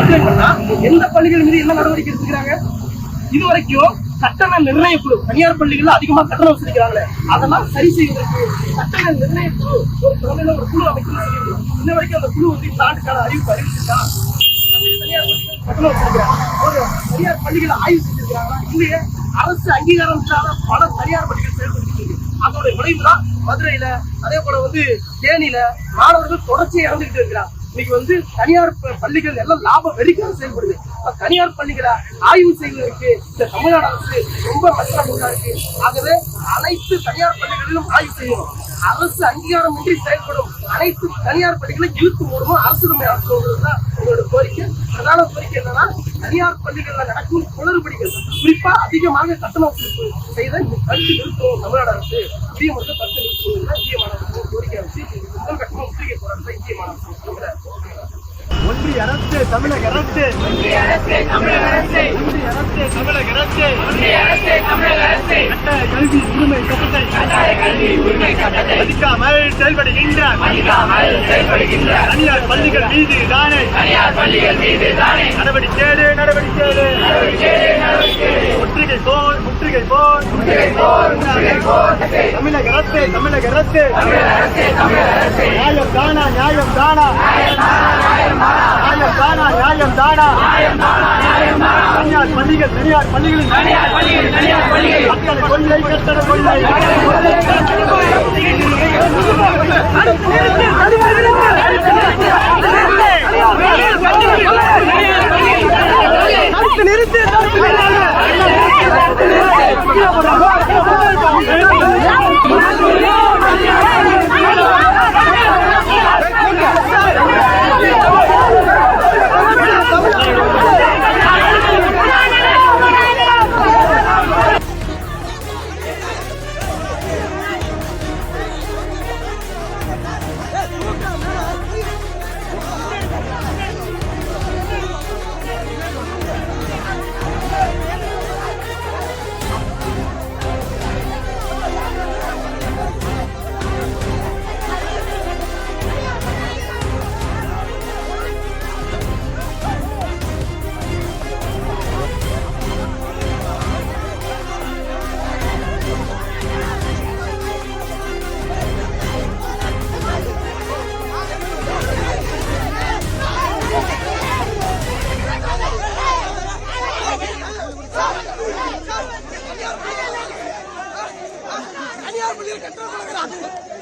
Complaint பண்ணா எந்த பள்ளிகள் மீது என்ன நடவடிக்கை எடுத்துக்கிறாங்க இது வரைக்கும் கட்டண நிர்ணய குழு தனியார் பள்ளிகள்ல அதிகமா கட்டணம் வசூலிக்கிறாங்களே அதெல்லாம் சரி செய்வதற்கு கட்டண நிர்ணய குழு ஒரு தலைமையில ஒரு குழு அமைக்கணும் சொல்லியிருக்கோம் இன்ன வரைக்கும் அந்த குழு வந்து இந்த ஆண்டுக்கான அறிவிப்பு அறிவிச்சிருக்கா? தனியார் பள்ளிகள் கட்டணம் வசூலிக்கிறாங்க ஒரு தனியார் பள்ளிகளை ஆய்வு செஞ்சிருக்கிறாங்களா? இல்லையே அரசு அங்கீகாரம் இல்லாத பல தனியார் பள்ளிகள் செயல்படுத்திட்டு அதோட விளைவு தான் மதுரையில அதே போல வந்து தேனியில மாணவர்கள் தொடர்ச்சியை இறந்துகிட்டு இருக்கிறாங்க. இன்னைக்கு வந்து தனியார் ப- பள்ளிகள் எல்லாம் லாப வெறிக்காக செயல்படுது. தனியார் பள்ளிகளை ஆய்வு செய்வதற்கு இந்த தமிழ்நாடு அரசு ரொம்ப கஷ்டமாக இருக்கு. ஆகவே அனைத்து தனியார் பள்ளிகளிலும் ஆய்வு செய்யணும். அரசு அங்கீகாரம் இன்றி செயல்படும் அனைத்து தனியார் பள்ளிகளை இழுத்து மூடணும் அரசு தம்மை தான் எங்களோட கோரிக்கை. பிரதான கோரிக்கை என்னன்னா தனியார் பள்ளிகளில் நடக்கும் குளறுபடிகள் குறிப்பா அதிகமாக கட்டணம் செய்த இந்த கருத்து நிறுத்தம் தமிழ்நாடு அரசு. இந்திய மக்கள் கருத்து நிறுத்தம் இந்திய மாணவர்கள் ஒன்றிய அரசு தமிழக அரசு. ஒன்றிய அரசு தமிழக அரசு. ஒன்றிய அரசு தமிழக அரசு ஒன்றிய அரசு தமிழக அரசு கட்டாய கல்வி உரிமை சட்டத்தை கட்டாய கல்வி உரிமை சட்டத்தை மதிக்காமல் செயல்படுகின்ற மதிக்காமல் செயல்படுகின்ற தனியார் பள்ளிகள் மீது தானே. தனியார் பள்ளிகள் மீது தானே நடவடிக்கை நடவடிக்கை தமிழக அரசு தமிழக அரசு நியாயம் தானா நியாயம் தானா நியாயம் தானா நியாயம் தானா தனியார் பள்ளிகள் தனியார் பள்ளிகளில் தனியார் பள்ளிகள் கொள்ளை கட்டட கொள்ளை Hey!